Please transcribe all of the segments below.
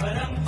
परंपार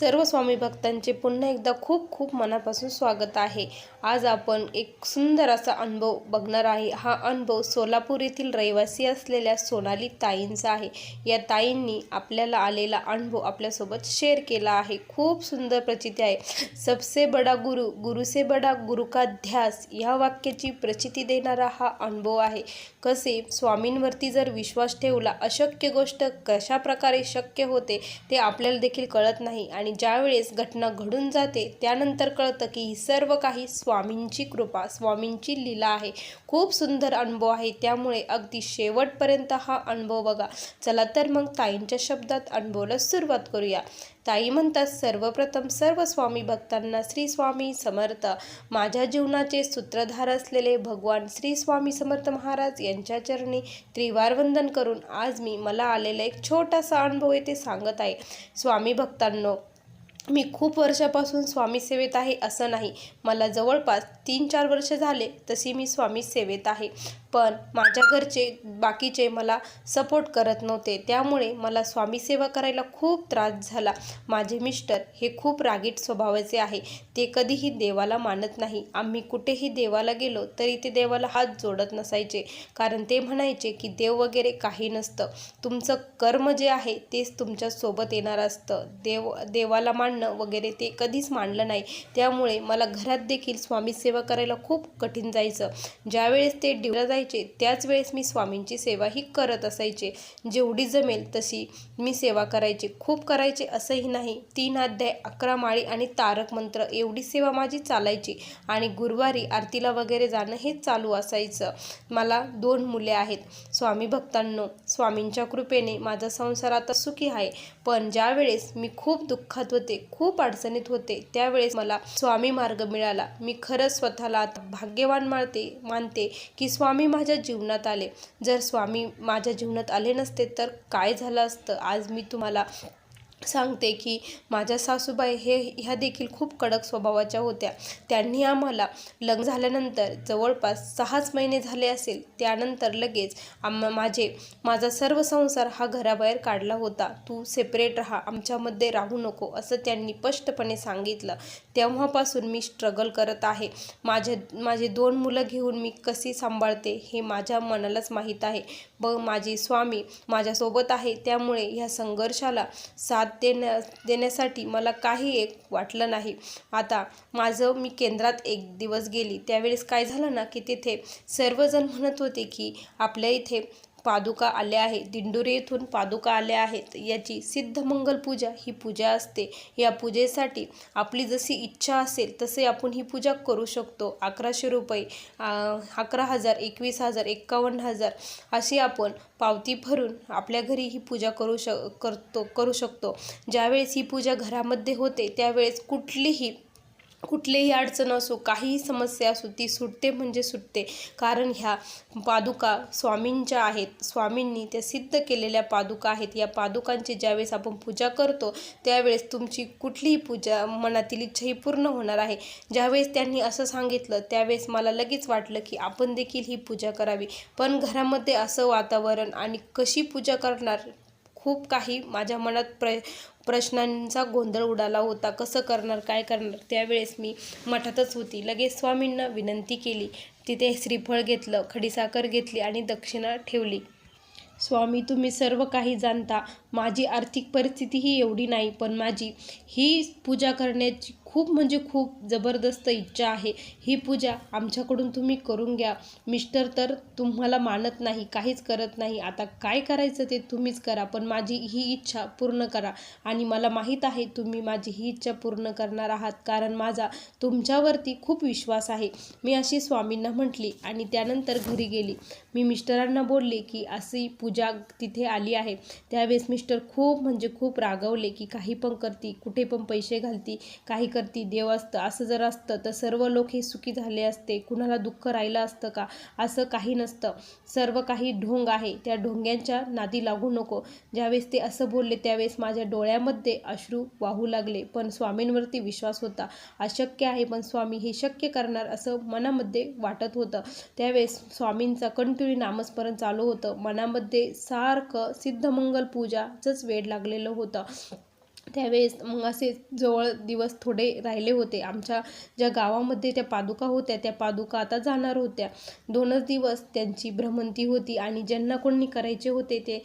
सर्व स्वामी भक्तांचे पुन्हा एकदा खूप खूप मनापासून स्वागत आहे. आज आपण एक सुंदर असा अनुभव बघणार आहे. हा अनुभव सोलापूर येथील रहिवासी असलेल्या सोनाली ताईंचा आहे. या ताईंनी आपल्याला आलेला अनुभव आपल्यासोबत शेअर केला आहे. खूप सुंदर प्रचिती आहे. सबसे बडा गुरु गुरु से बडा गुरु का ध्यास या वाक्याची प्रचिती देणारा हा अनुभव आहे. कसे? स्वामींवरती जर विश्वास ठेवला अशक्य गोष्ट कशा प्रकारे शक्य होते ते आपल्याला देखील कळत नाही आणि ज्यावेळेस घटना घडून जाते त्यानंतर कळतं की ही सर्व काही स्वामींची कृपा स्वामींची लीला आहे. खूप सुंदर अनुभव आहे. त्यामुळे अगदी शेवटपर्यंत हा अनुभव बघा. चला तर मग ताईंच्या शब्दात अनुभवला सुरुवात करूया. ताई म्हणतात सर्वप्रथम सर्व स्वामी भक्तांना श्री स्वामी समर्थ. माझ्या जीवनाचे सूत्रधार असलेले भगवान श्री स्वामी समर्थ महाराज यांच्या चरणी त्रिवार वंदन करून आज मी मला आलेला एक छोटासा अनुभव येथे सांगत आहे. स्वामी भक्तांनो मी खूप वर्षापासून स्वामी सेवेत आहे असं नाही. मला जवळपास तीन चार वर्ष झाले तशी मी स्वामी सेवेत आहे. पण माझ्या घरचे बाकीचे मला सपोर्ट करत नव्हते. त्यामुळे मला स्वामी सेवा करायला खूप त्रास झाला. माझे मिस्टर हे खूप रागीट स्वभावाचे आहे. ते कधीही देवाला मानत नाही. आम्ही कुठेही देवाला गेलो तरी ते देवाला हात जोडत नसायचे. कारण ते म्हणायचे की देव वगैरे काही नसतं. तुमचं कर्म जे आहे तेच तुमच्यासोबत येणार असतं. देव देवाला मान मांडणं वगैरे ते कधीच मांडलं नाही. त्यामुळे मला घरात देखील स्वामी सेवा करायला खूप कठीण जायचं. ज्यावेळेस ते ड्युटीला जायचे त्याच वेळेस मी स्वामींची सेवाही करत असायचे. जेवढी जमेल तशी मी सेवा करायची. खूप करायचे असंही नाही. तीन अध्याय अकरा माळी आणि तारक मंत्र एवढी सेवा माझी चालायची आणि गुरुवारी आरतीला वगैरे जाणं हे चालू असायचं. मला दोन मुले आहेत. स्वामी भक्तांनो स्वामींच्या कृपेने माझा संसार आता सुखी आहे. पण ज्यावेळेस मी खूप दुःखात होते खूप अडचणीत होते. त्यावेळेस मला स्वामी मार्ग मिळाला. मी खरंच स्वतःला आता भाग्यवान मानते मानते की स्वामी माझ्या जीवनात आले. जर स्वामी माझ्या जीवनात आले नसते तर काय झालं असतं? आज मी तुम्हाला सांगते की माझ्या सासूबाई हे ह्या देखील खूप कडक स्वभावाच्या होत्या. त्यांनी आम्हाला लग्न झाल्यानंतर जवळपास सहाच महिने झाले असेल त्यानंतर लगेच आम माझे माझा सर्व संसार हा घराबाहेर काढला होता. तू सेपरेट राहा आमच्यामध्ये राहू नको असं त्यांनी स्पष्टपणे सांगितलं. तेव्हापासून मी स्ट्रगल करत आहे. माझे माझे दोन मुलं घेऊन मी कशी सांभाळते हे माझ्या मनालाच माहीत आहे. व माझे स्वामी माझ्यासोबत आहे त्यामुळे ह्या संघर्षाला साथ देण्या देण्यासाठी मला काही एक वाटलं नाही. आता माझं मी केंद्रात एक दिवस गेली. त्यावेळेस काय झालं ना की तिथे सर्वजण म्हणत होते की आपल्या इथे पादुका आल्या आहेत. दिंडोरी येथून पादुका आल्या आहेत. याची सिद्धमंगल पूजा ही पूजा असते. या पूजेसाठी आपली जशी इच्छा असेल तसे आपण ही पूजा करू शकतो. अकराशे रुपये अकरा हजार एकवीस हजार एक्कावन्न हजार अशी आपण पावती भरून आपल्या घरी ही पूजा करू श करतो करू शकतो. ज्यावेळेस ही पूजा घरामध्ये होते त्यावेळेस कुठलीही कुठलीही अडचण असो काहीही समस्या असो ती सुटते म्हणजे सुटते. कारण ह्या पादुका स्वामींच्या आहेत. स्वामींनी त्या सिद्ध केलेल्या पादुका आहेत. या पादुकांची ज्यावेळेस आपण पूजा करतो त्यावेळेस तुमची कुठलीही पूजा मनातील इच्छाही पूर्ण होणार आहे. ज्यावेळेस त्यांनी असं सांगितलं त्यावेळेस मला लगेच वाटलं की आपण देखील ही पूजा करावी. पण घरामध्ये असं वातावरण आणि कशी पूजा करणार खूप काही माझ्या मनात प्र प्रश्नांचा गोंधळ उडाला होता. कसं करणार काय करणार? त्यावेळेस मी मठातच होती. लगेच स्वामींना विनंती केली. तिथे श्रीफळ घेतलं खडीसाखर घेतली आणि दक्षिणा ठेवली. स्वामी तुम्ही सर्व काही जाणता. माझी आर्थिक परिस्थिती ही एवढी नाही पण माझी ही पूजा करण्याची खूप म्हणजे खूप जबरदस्त इच्छा आहे. ही पूजा आमच्याकडून तुम्ही करून घ्या. मिस्टर तर तुम्हाला मानत नाही काहीच करत नाही. आता काय करायचं ते तुम्हीच करा पण माझी ही इच्छा पूर्ण करा. आणि मला माहीत आहे तुम्ही माझी ही इच्छा पूर्ण करणार आहात कारण माझा तुमच्यावरती खूप विश्वास आहे. मी अशी स्वामींना म्हटली आणि त्यानंतर घरी गेली. मी मिस्टरांना बोलले की अशी पूजा तिथे आली आहे. त्यावेळेस मिस्टर खूप म्हणजे खूप रागवले की काही पण करती कुठे पण पैसे घालती काही करती देव असतं असं जर असतं तर सर्व लोक हे सुखी झाले असते. कुणाला दुःख राहिलं असतं का? असं काही नसतं. सर्व काही ढोंग आहे. त्या ढोंग्यांच्या नादी लागू नको. ज्यावेळेस ते असं बोलले त्यावेळेस माझ्या डोळ्यामध्ये अश्रू वाहू लागले. पण स्वामींवरती विश्वास होता. अशक्य आहे पण स्वामी हे शक्य करणार असं मनामध्ये वाटत होतं. त्यावेळेस स्वामींचा कंटिन्यू नामस्मरण चालू होतं. मनामध्ये सारखं सिद्धमंगल पूजाचंच वेळ लागलेलं होतं. त्यावेळेस मग असे जवळ दिवस थोडे राहिले होते. आमच्या ज्या गावामध्ये त्या पादुका होत्या त्या पादुका आता जाणार होत्या. दोनच दिवस त्यांची भ्रमंती होती आणि ज्यांना कोणी करायचे होते ते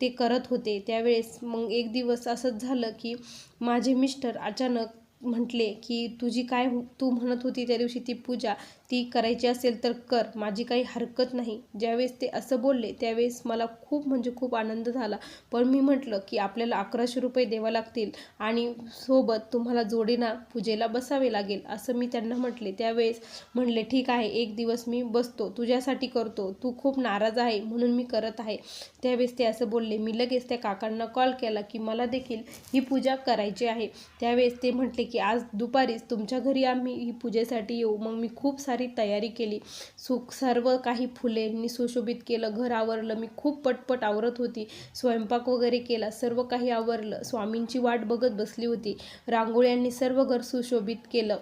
ते करत होते. त्यावेळेस मग एक दिवस असंच झालं की माझे मिस्टर अचानक म्हटले की तुझी काय तू म्हणत होती त्या दिवशी ती पूजा. ती करायची असेल तर कर माझी काही हरकत नाही. ज्यावेळेस ते असं बोलले त्यावेळेस मला खूप म्हणजे खूप आनंद झाला. पण मी म्हटलं की आपल्याला अकराशे रुपये द्यावं लागतील आणि सोबत तुम्हाला जोडीना पूजेला बसावे लागेल असं मी त्यांना म्हटले. त्यावेळेस म्हणले ठीक आहे एक दिवस मी बसतो तुझ्यासाठी करतो. तू खूप नाराज आहे म्हणून मी करत आहे. त्यावेळेस ते असं बोलले. मी लगेच त्या काकांना कॉल केला की मला देखील ही पूजा करायची आहे. त्यावेळेस ते म्हटले की आज दुपारीच तुमच्या घरी आम्ही ही पूजेसाठी येऊ. मग मी खूप सारे तयारी केली. सुख सर्व काही फुलेंनी सुशोभित केलं. घर आवरलं. मी खूप पटपट आवरत होती. स्वयंपाक वगैरे केला. सर्व काही आवरलं. स्वामींची वाट बघत बसली होती. रांगोळ्यांनी सर्व घर सुशोभित केलं.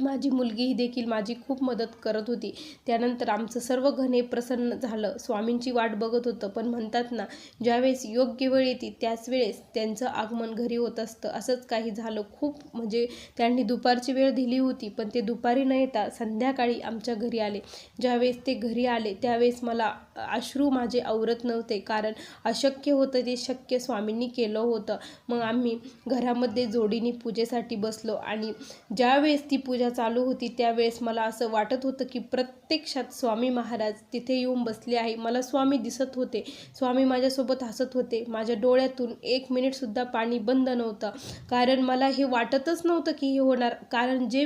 माझी मुलगी ही देखील माझी खूप मदत करत होती. त्यानंतर आमचं सर्व घने प्रसन्न झालं. स्वामींची वाट बघत होतं पण म्हणतात ना ज्यावेळेस योग्य वेळ येते त्याच वेळेस त्यांचं आगमन घरी होत असतं. असंच काही झालं. खूप म्हणजे त्यांनी दुपारची वेळ दिली होती पण ते दुपारी न येता संध्याकाळी आमच्या घरी आले. ज्यावेळेस ते घरी आले त्यावेळेस मला अश्रू माझे आवरत नव्हते कारण अशक्य होतं ते शक्य स्वामींनी केलं होतं. मग आम्ही घरामध्ये जोडीने पूजेसाठी बसलो आणि ज्यावेळेस ती पूजा चालू होती त्यावेळेस मला असं वाटत होतं की प्रत्यक्षात स्वामी महाराज तिथे येऊन बसले आहे. मला स्वामी दिसत होते. स्वामी माझ्यासोबत हसत होते. माझ्या डोळ्यातून एक मिनिटसुद्धा पाणी बंद नव्हतं. कारण मला हे वाटतच नव्हतं की हे होणार. कारण जे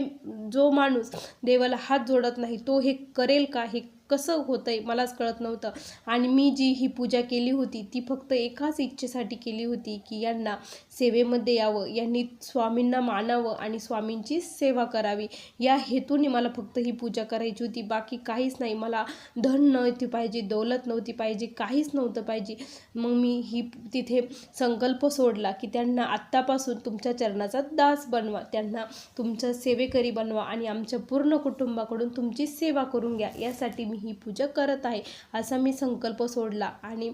जो माणूस देवाला हात जोडत नाही तो हे करेल का हे कसं होतंय मलाच कळत नव्हतं. आणि मी जी ही पूजा केली होती ती फक्त एकाच इच्छेसाठी केली होती की यांना सेवेमध्ये यावं यांनी स्वामींना मानावं आणि स्वामींची सेवा करावी. या हेतूने मला फक्त ही पूजा करायची होती. बाकी काहीच नाही. मला धन नव्हती पाहिजे दौलत नव्हती पाहिजे काहीच नव्हतं पाहिजे. मग मी ही तिथे संकल्प सोडला की त्यांना आत्तापासून तुमच्या चरणाचा दास बनवा. त्यांना तुमच्या सेवेकरी बनवा आणि आमच्या पूर्ण कुटुंबाकडून तुमची सेवा करून घ्या. यासाठी मी ही पूजा करत आहे असा मी संकल्प सोडला. आणि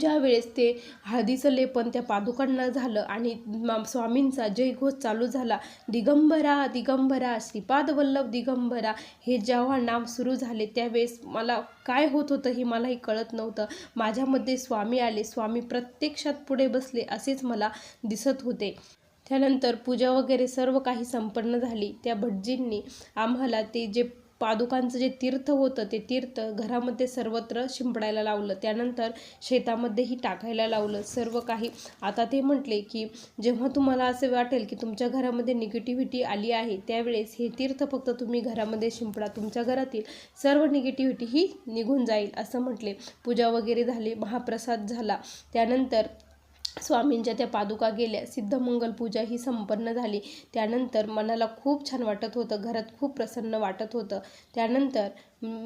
ज्या वेळेस ते हळदीचं लेपन त्या पादुकांना झालं आणि मा- स्वामींचा जयघोष चालू झाला दिगंबरा दिगंबरा श्रीपाद वल्लभ दिगंबरा हे जेव्हा नाम सुरू झाले त्यावेळेस मला काय होत होतं हे मलाही कळत नव्हतं. माझ्यामध्ये स्वामी आले स्वामी प्रत्यक्षात पुढे बसले असेच मला दिसत होते. त्यानंतर पूजा वगैरे सर्व काही संपन्न झाली. त्या भटजींनी आम्हाला ते जे पादुकांचं जे तीर्थ होतं ते तीर्थ घरामध्ये सर्वत्र शिंपडायला लावलं. त्यानंतर शेतामध्येही टाकायला लावलं. सर्व काही. आता ते म्हटले की जेव्हा तुम्हाला असे वाटेल की तुमच्या घरामध्ये निगेटिव्हिटी आली आहे त्यावेळेस हे तीर्थ फक्त तुम्ही घरामध्ये शिंपडा. तुमच्या घरातील सर्व निगेटिव्हिटी ही निघून जाईल असं म्हटले. पूजा वगैरे झाली महाप्रसाद झाला. त्यानंतर स्वामींच्या त्या पादुका गेल्या. सिद्धमंगल पूजा ही संपन्न झाली. त्यानंतर मनाला खूप छान वाटत होतं. घरात खूप प्रसन्न वाटत होतं. त्यानंतर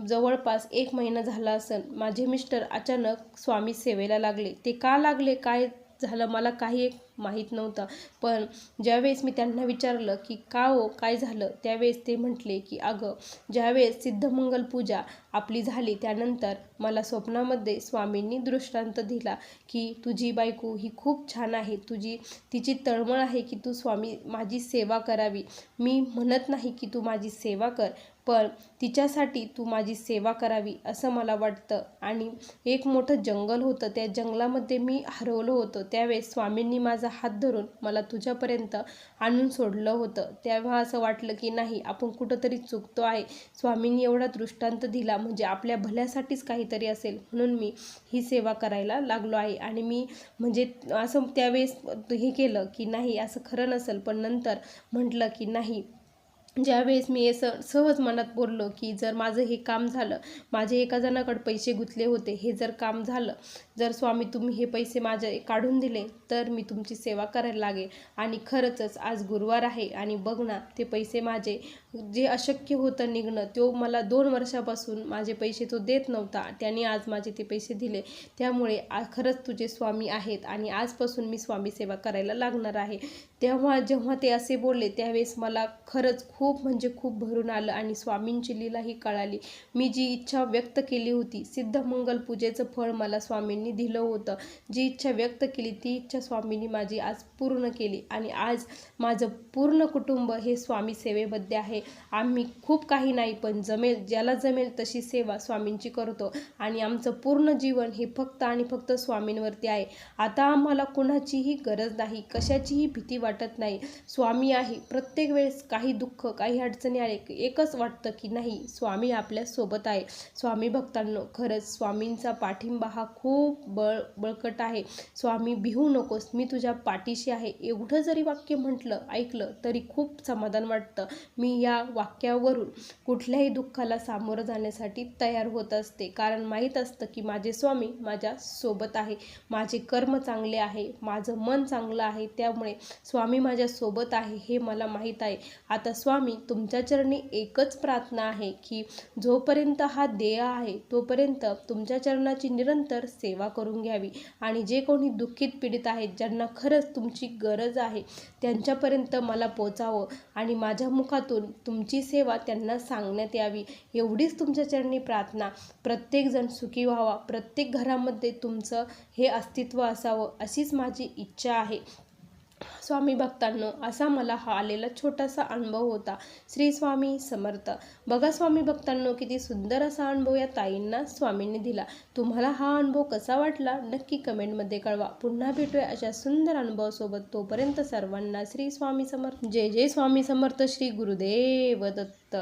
जवळपास एक महिना झाला असेल माझे मिस्टर अचानक स्वामी सेवेला लागले. ते का लागले? काय झालं? मला काही एक माहीत नव्हतं. पण ज्यावेळेस मी त्यांना विचारलं की का हो? काय झालं? त्यावेळेस ते म्हटले की अगं ज्यावेळेस सिद्धमंगल पूजा आपली झाली त्यानंतर मला स्वप्नामध्ये स्वामींनी दृष्टांत दिला की तुझी बायको ही खूप छान आहे. तुझी तिची तळमळ आहे की तू स्वामी माझी सेवा करावी. मी म्हणत नाही की तू माझी सेवा कर पण तिच्यासाठी तू माझी सेवा करावी असं मला वाटतं. आणि एक मोठं जंगल होतं. त्या जंगलामध्ये मी हरवलं होतं. त्यावेळेस स्वामींनी माझा हात धरून मला तुझ्यापर्यंत आणून सोडलं होतं. तेव्हा असं वाटलं की नाही आपण कुठंतरी चुकतो आहे. स्वामींनी एवढा दृष्टांत दिला म्हणजे आपल्या भल्यासाठीच काहीतरी असेल. म्हणून मी ही सेवा करायला लागलो आहे. आणि मी म्हणजे असं त्यावेळेस हे केलं की नाही असं खरं नसेल. पण नंतर म्हटलं की नाही ज्यावेळेस मी असं सहज मनात बोललो की जर माझं हे काम झालं माझे एका जणाकडे पैसे गुंतले होते हे जर काम झालं जर स्वामी तुम्ही हे पैसे माझे काढून दिले तर मी तुमची सेवा करायला लागेल. आणि खरंचच आज गुरुवार आहे आणि बघ ना ते पैसे माझे जे अशक्य होतं निघणं तो मला दोन वर्षापासून माझे पैसे तो देत नव्हता. त्याने आज माझे ते पैसे दिले. त्यामुळे आ खरंच तुझे स्वामी आहेत आणि आजपासून मी स्वामी सेवा करायला लागणार आहे. तेव्हा जेव्हा ते असे बोलले त्यावेळेस मला खरंच खूप खूप म्हणजे खूप भरून आलं आणि स्वामींची लीलाही कळाली. मी जी इच्छा व्यक्त केली होती सिद्धमंगल पूजेचं फळ मला स्वामींनी दिलं होतं. जी इच्छा व्यक्त केली ती इच्छा स्वामींनी माझी आज पूर्ण केली आणि आज माझं पूर्ण कुटुंब हे स्वामी सेवेमध्ये आहे. आम्ही खूप काही नाही पण जमेल ज्याला जमेल तशी सेवा स्वामींची करतो आणि आमचं पूर्ण जीवन हे फक्त आणि फक्त स्वामींवरती आहे. आता आम्हाला कुणाचीही गरज नाही कशाचीही भीती वाटत नाही. स्वामी आहे प्रत्येक वेळेस काही दुःख काही अडचणी आले की एकच वाटतं की नाही स्वामी आपल्यासोबत आहे. स्वामी भक्तांनो खरंच स्वामींचा पाठिंबा हा खूप बळ बळकट आहे. स्वामी भिवू नकोस मी तुझ्या पाठीशी आहे. एवढं जरी वाक्य म्हटलं ऐकलं तरी खूप समाधान वाटतं. मी या वाक्यावरून कुठल्याही दुःखाला सामोरं जाण्यासाठी तयार होत असते. कारण माहीत असतं की माझे स्वामी माझ्या सोबत आहे. माझे कर्म चांगले आहे. माझं मन चांगलं आहे. त्यामुळे स्वामी माझ्या सोबत आहे हे मला माहीत आहे. आता स्वामी स्वामी तुमच्या चरणी एकच प्रार्थना आहे की जोपर्यंत हा देह आहे तोपर्यंत तुमच्या चरणाची निरंतर सेवा करून घ्यावी. आणि जे कोणी दुःखित पीडित आहेत ज्यांना खरंच तुमची गरज आहे त्यांच्यापर्यंत मला पोचावं आणि माझ्या मुखातून तुमची सेवा त्यांना सांगण्यात यावी. एवढीच तुमच्या चरणी प्रार्थना. प्रत्येकजण सुखी व्हावा. प्रत्येक घरामध्ये तुमचं हे अस्तित्व असावं अशीच माझी इच्छा आहे. स्वामी भक्तांनो असा मला हा आलेला छोटासा अनुभव होता. श्री स्वामी समर्थ. बघा स्वामी भक्तांनो किती सुंदर असा अनुभव या ताईंना स्वामींनी दिला. तुम्हाला हा अनुभव कसा वाटला? नक्की कमेंटमध्ये कळवा. पुन्हा भेटूया अशा सुंदर अनुभवासोबत. तोपर्यंत सर्वांना श्री स्वामी समर्थ जय जय स्वामी समर्थ श्री गुरुदेव दत्त.